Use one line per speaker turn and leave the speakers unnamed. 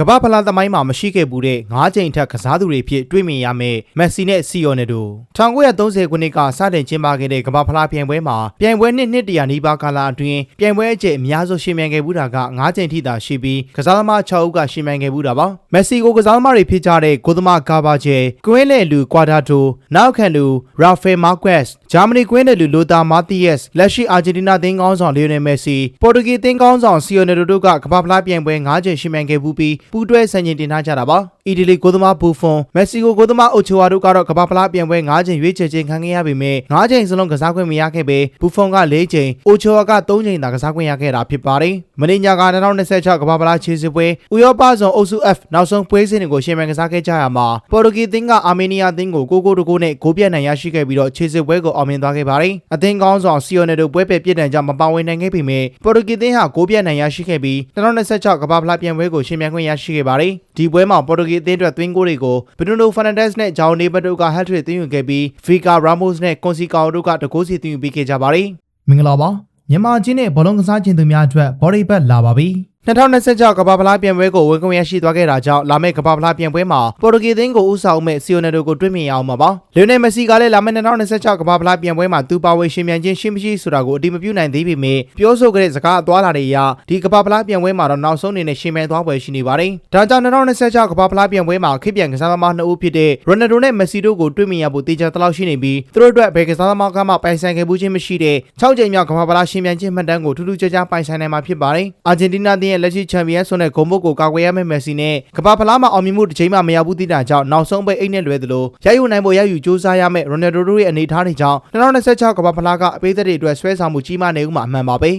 ကမ္ဘာဖလားသမိုင်းမှာမရှိခဲ့ဘူးတဲ့၅ချိန်ထက်ကစားသူတွေဖြစ်တွေ့မြင်ရမယ့်မက်ဆီနဲ့စီယိုနယ်တို့1930ခုနှစ်ကစတင်ကျင်းပခဲ့တဲ့ကမ္ဘာဖလားပြိုင်ပွဲမှာပြိုင်ပွဲနှစ်နှစ်တရာနီးပါးကာလအတွင်းပြိုင်ပွဲအကျိအများဆုံးရှင်မြန်ခဲ့ဘူးတာက၅ချိန်ထိသာရှိပြီးကစားသမား6ဦးကရှင်မြန်ခဲ့ဘူးတာပါမက်ဆီကိုကစားသမားတွေဖြစ်ကြတဲ့ကိုသမားကာဘာချေကွင်းလေလူကွာဒါတိုနောက်ခံလူရာဖယ်မာကွက်စ်ဂျာမနီကွင်းလေလူလိုတာမာတီယက်စ်လက်ရှိအာဂျင်တီးနားသင်းကောင်းဆောင်လီယိုနယ်မက်ဆီပေါ်တူဂီသင်းကောင်းဆောင်စီယိုနယ်တို့ကကမ္ဘာဖလားပြိုင်ပွဲ၅ချိန်ရှင်မြန်ခဲ့ဘူးပြီးပူးတွဲဆင်ကျင်တင်ထားကြတာပါအီတလီကိုသမားဘူဖွန်မက်ဆီကိုကိုသမားအိုချိုဝါတို့ကတော့ကမ္ဘာဖလားပြိုင်ပွဲ၅ချိန်ရွေးချယ်ခြင်းခံခဲ့ရပေမဲ့၅ချိန်စလုံးကစားခွင့်မရခဲ့ပေဘူဖွန်က၄ချိန်အိုချိုဝါက၃ချိန်သာကစားခွင့်ရခဲ့တာဖြစ်ပါတယ်မင်းညာက2026ကမ္ဘာဖလားခြေစစ်ပွဲဥရောပဇုံအုပ်စု F နောက်ဆုံးပွဲစဉ်တွေကိုရှင်မြန်ကစားခဲ့ကြရမှာပေါ်တူဂီသင်းကအာမေးနီးယားသင်းကိုကိုကိုတကိုနဲ့ဂိုးပြတ်နိုင်ရရှိခဲ့ပြီးတော့ခြေစစ်ပွဲကိုအောင်မြင်သွားခဲ့ပါတယ်အသင်းကောင်းဆောင်စီယိုနယ်တို့ပွဲပယ်ပြစ်ဒဏ်ကြောင့်မပါဝင်နိုင်ခဲ့ပေမဲ့ပေါ်တူဂီသင်းဟာဂိုးပြတ်နိုင်ရရှိခဲ့ပြီး2026ကမ္ဘာဖလားပြိုင်ပွဲကိုရှင်မြန်ခွင့်ရရှိခဲ့ပါတယ်ဒီပွဲမှာပေါ်တူဂီအသင်းအတွက်သွင်းဂိုးတွေကိုဘရူနိုဖာနန်ဒက်စ်နဲ့ဂျောင်နေဘတ်တို့ကဟက်ထရစ်သွင်းယူခဲ့ပြီးဗီကာရာမို့စ်နဲ့ကွန်စီကာတို့ကတကိုးစီသွင်းယူပေးခဲ့ကြပါတယ်မင်္ဂလာပါမြန်မာချင်းနဲ့ဘောလုံးကစားခြင်းသူများအတွက်ဘော်ဒီဘက်လာပါပြီ 2026ကမ္ဘာဖလားပြိုင်ပွဲကိုဝင်ခွင့်ရရှိသွားခဲ့တာကြောင့်လာမယ့်ကမ္ဘာဖလားပြိုင်ပွဲမှာပေါ်တူဂီသင်းကိုဦးဆောင်မဲ့စီယိုနယ်တို့ကိုတွေ့မြင်ရအောင်ပါပါလီယိုနယ်မက်ဆီကလည်းလာမယ့်2026ကမ္ဘာဖလားပြိုင်ပွဲမှာသူပါဝင်ရှင်မြန်ခြင်းရှိမရှိဆိုတာကိုအတိမပြုနိုင်သေးပေမဲ့ပြောဆိုကြတဲ့စကားအသွားလာတွေအရဒီကမ္ဘာဖလားပြိုင်ပွဲမှာတော့နောက်ဆုံးအနေနဲ့ရှင်မြန်သွားပွဲရှိနေပါတယ်ဒါကြောင့်2026ကမ္ဘာဖလားပြိုင်ပွဲမှာခေတ်ပြန်ကစားသမားနှစ်ဦးဖြစ်တဲ့ရိုနယ်ဒိုနဲ့မက်ဆီတို့ကိုတွေ့မြင်ရဖို့တေချာတလောက်ရှိနေပြီးသူတို့အတွက်ဘယ်ကစားသမားကမှပိုင်ဆိုင်ခဲ့မှုချင်းမရှိတဲ့6ကြိမ်မြောက်ကမ္ဘာဖလားရှင်မြန်ခြင်းမှတ်တမ်းကိုထူးထူးခြားခြားပိုင်ဆိုင်နိုင်မှာဖြစ်ပါတယ်အာဂျင်တီးနားသင်းရဲ့လက်ရှိချန်ပီယံဆိုတဲ့ဂုံဘုတ်ကိုကာကွယ်ရမယ့်မက်ဆီနဲ့ကမ္ဘာဖလားမှာအောင်မြင်မှုတစ်ချိန်မှမရဘူးသေးတာကြောင့်နောက်ဆုံးပိတ်အိတ်နဲ့လွဲသလိုရယူနိုင်ဖို့ရယူစူးစမ်းရမယ့်ရိုနယ်ဒိုတို့ရဲ့အနေအထားတွေကြောင့်2026ကမ္ဘာဖလားကအပေးသက်တွေအတွက်ဆွဲဆောင်မှုကြီးမားနေဦးမှာအမှန်ပါပဲ